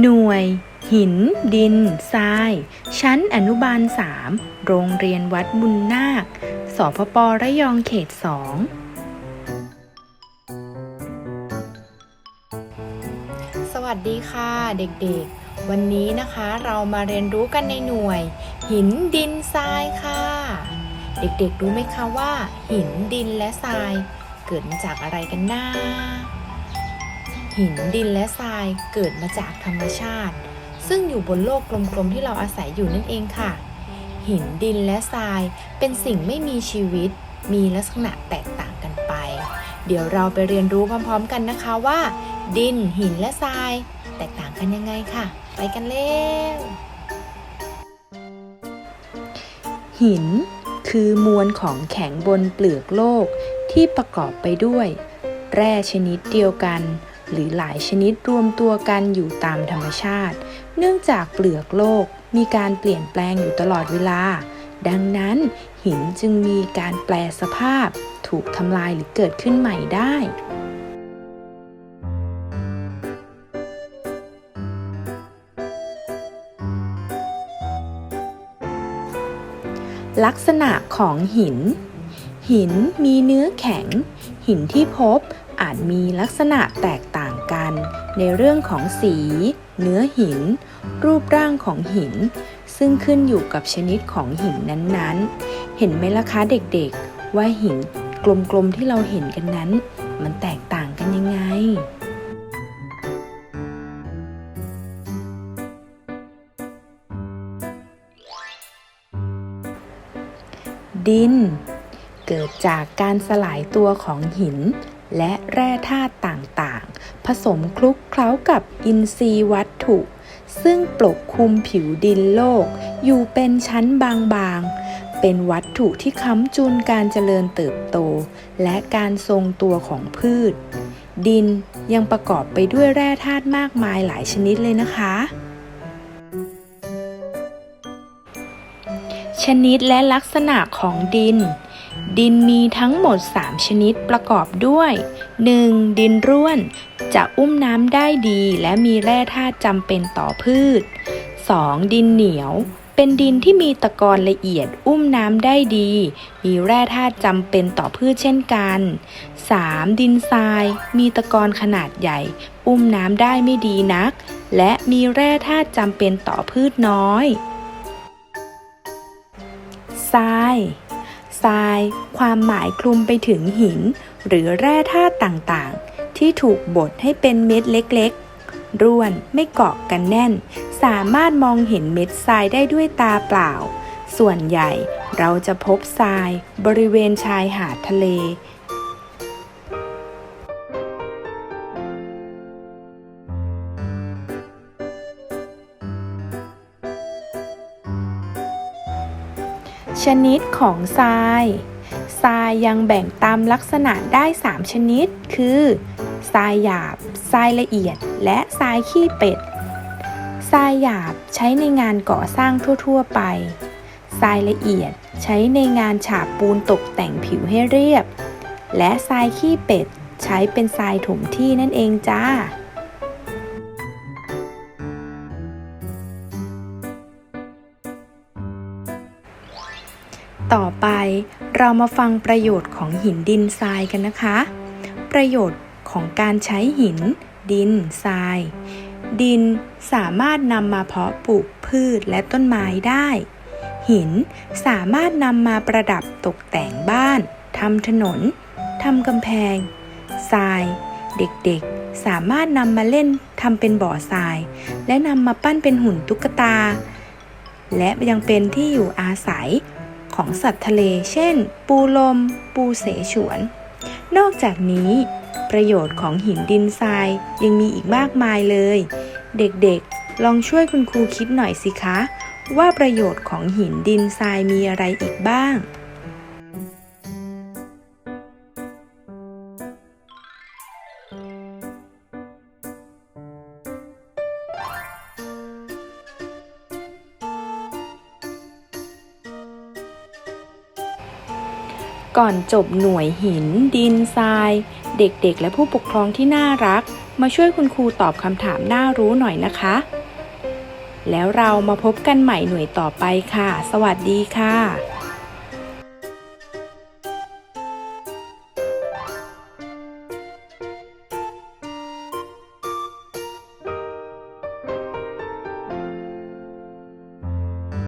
หน่วย หิน ดิน ทราย ชั้นอนุบาล 3 โรงเรียนวัดบุญนาค สพประยองเขต 2 สวัสดีค่ะเด็กๆ วันนี้นะคะเรามาเรียนรู้กันในหน่วย หินดินทรายค่ะ เด็กๆรู้ไหมคะว่า หินดินและทราย เกิดมาจากอะไรกันนะ หินดินและทรายเกิดมาจากธรรมชาติ ซึ่งอยู่บนโลกกลมๆที่เราอาศัยอยู่นั่นเองค่ะ หินดินและทรายเป็นสิ่งไม่มีชีวิต มีลักษณะแตกต่างกันไป เดี๋ยวเราไปเรียนรู้พร้อมๆกันนะคะว่า ดิน หินและทราย แตกต่างกันยังไงค่ะ ไปกันเร็วหิน คือมวลของแข็งบนเปลือกโลกที่ประกอบไปด้วย แร่ชนิดเดียวกัน หรือหลายชนิดรวมตัวกันอยู่ตามธรรมชาติ เนื่องจากเปลือกโลกมีการเปลี่ยนแปลงอยู่ตลอดเวลา ดังนั้นหินจึงมีการแปลสภาพ ถูกทำลายหรือเกิดขึ้นใหม่ได้ลักษณะของหิน หินมีเนื้อแข็ง หินที่พบอาจมีลักษณะแตกต่าง กันในเรื่องของสี เนื้อหิน รูปร่างของหิน ซึ่งขึ้นอยู่กับชนิดของหินนั้นๆ เห็นไหมล่ะคะเด็กๆ ว่าหินกลมๆที่เราเห็นกันนั้น มันแตกต่างกันยังไงดิน เกิดจากการสลายตัวของหิน และแร่ธาตุต่างๆ ผสมคลุกเคล้ากับอินทรีย์วัตถุ ซึ่งปกคลุมผิวดินโลก อยู่เป็นชั้นบางๆ เป็นวัตถุที่ค้ำจุนการเจริญเติบโต และการทรงตัวของพืช ดินยังประกอบไปด้วยแร่ธาตุมากมายหลายชนิดเลยนะคะ ชนิดและลักษณะของดิน ดินมีทั้งหมด 3 ชนิดประกอบด้วย 1. ดินร่วน จะอุ้มน้ำได้ดีและมีแร่ธาตุจำเป็นต่อพืช 2. ดินเหนียว เป็นดินที่มีตะกอนละเอียดอุ้มน้ำได้ดี มีแร่ธาตุจำเป็นต่อพืชเช่นกัน 3. ดินทราย มีตะกอนขนาดใหญ่ อุ้มน้ำได้ไม่ดีนัก และมีแร่ธาตุจำเป็นต่อพืชน้อยทราย ทราย ความหมายคลุมไปถึงหิน หรือแร่ธาตุต่างๆ ที่ถูกบดให้เป็นเม็ดเล็กๆ ร่วนไม่เกาะกันแน่น สามารถมองเห็นเม็ดทรายได้ด้วยตาเปล่า ส่วนใหญ่เราจะพบทราย บริเวณชายหาดทะเล ชนิดของทรายทรายยังแบ่งตามลักษณะได้ 3 ชนิด คือทรายหยาบทรายละเอียด และทรายขี้เป็ดทรายหยาบใช้ในงานก่อสร้างทั่ว ๆ ไปทรายละเอียดใช้ในงานฉาบปูนตกแต่งผิวให้เรียบ และทรายขี้เป็ด ใช้เป็นทรายถมที่นั่นเองจ้า ต่อไปเรามาฟังประโยชน์ของหินดินทรายกันนะคะ ประโยชน์ของการใช้หิน ดินทราย ดินสามารถนำมาเพาะปลูกพืชและต้นไม้ได้ หินสามารถนำมาประดับตกแต่งบ้านทำถนนทำกำแพง ทราย เด็กๆ สามารถนำมาเล่นทำเป็นบ่อทราย และนำมาปั้นเป็นหุ่นตุ๊กตา และยังเป็นที่อยู่อาศัย ของสัตว์ทะเล เช่น ปูลม ปูเสฉวน นอกจากนี้ ประโยชน์ของหินดินทรายยังมีอีกมากมายเลย เด็กๆ ลองช่วยคุณครูคิดหน่อยสิคะ ว่าประโยชน์ของหินดินทรายมีอะไรอีกบ้าง ก่อนจบหน่วยหิน ดินทราย เด็กๆ และผู้ปกครองที่น่ารัก มาช่วยคุณครูตอบคำถามน่ารู้หน่อยนะคะ แล้วเรามาพบกันใหม่หน่วยต่อไปค่ะ สวัสดีค่ะ